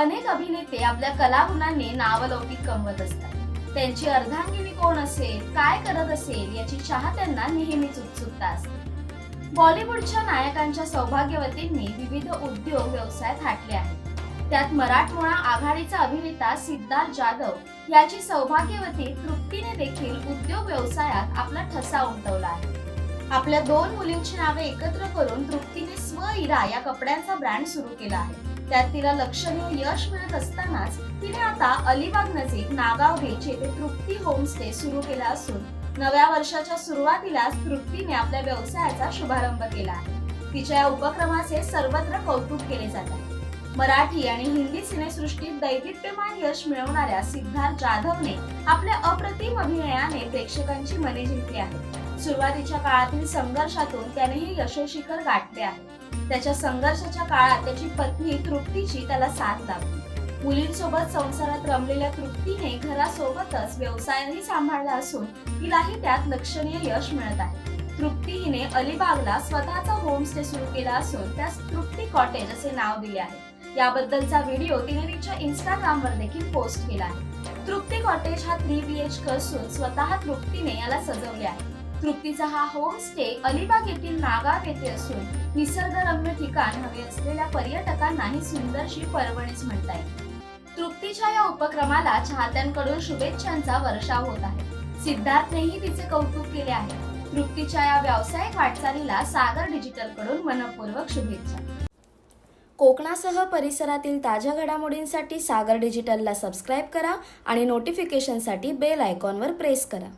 अनेक अभिनेते आपल्या कलागुणांनी नावलौकिक कमवत असतात. त्यांची अर्धांगिनी कोण असेल काय करत असेल याची चाहत्यांना नेहमीच उत्सुकता असते. बॉलिवूडच्या नायकांच्या सौभाग्यवतींनी विविध उद्योग व्यवसाय थाटले आहेत. त्यात मराठमोळा आघाडीचा अभिनेता सिद्धार्थ जाधव याची सौभाग्यवती तृप्तीने देखील उद्योग व्यवसायात आपला ठसा उमटवला आहे. आपल्या दोन मुलींची नावे एकत्र करून तृप्तीने स्व इरा या कपड्यांचा ब्रँड सुरू केला आहे. त्यात तिला लक्षणीय यश मिळत असतानाच तिने आता अलिबाग नजीक नागाव बीच येथे तृप्ती होमस्टे सुरू केला असून नव्या वर्षाच्या सुरुवातीलाच तृप्तीने आपल्या व्यवसायाचा शुभारंभ केला आहे. तिच्या या उपक्रमाचे सर्वत्र कौतुक केले जात आहे. मराठी आणि हिंदी सिनेसृष्टीत दैदिप्यमान यश मिळवणाऱ्या सिद्धार्थ जाधवने आपल्या अप्रतिम अभिनयाने प्रेक्षकांची मने जिंकली आहे सुरुवातीच्या काळातील संघर्षातून त्याने हे यशशिखर गाठले आहे. त्याच्या संघर्षाच्या काळात त्याची पत्नी तृप्तीची त्याला साथ लाभली मुलींसोबत संसारात रमलेल्या तृप्तीने घरासोबतच व्यवसायही सांभाळला असून तिलाही त्यात लक्षणीय यश मिळत आहे. तृप्ती हिने अलिबागला स्वतःचा होमस्टे सुरू केला असून त्यास तृप्ती कॉटेज असे नाव दिले आहे. याबद्दलचा व्हिडिओ तिने तिच्या इंस्टाग्राम वर देखील पोस्ट केला आहे. तृप्ती कॉटेज हा थ्री बी एच असून स्वतः तृप्तीने याला सजवले आहे. तृप्तीचा हा होमस्टे अलिबाग येथील नागाव येथे असून निसर्गरम्य ठिकाण हवे असलेल्या पर्यटकांना ही सुंदरशी पर्वणीच म्हणता येईल. तृप्तीच्या या उपक्रमाला चाहत्यांकडून शुभेच्छांचा वर्षाव होत आहे. सिद्धार्थनेही तिचे कौतुक केले आहे. तृप्तीच्या या व्यावसायिक वाटचालीला सागर डिजिटलकडून मनपूर्वक शुभेच्छा. कोकणासह परिसरातील ताज्या घडामोडींसाठी सागर डिजिटलला सबस्क्राईब करा आणि नोटिफिकेशनसाठी बेल आयकॉनवर प्रेस करा.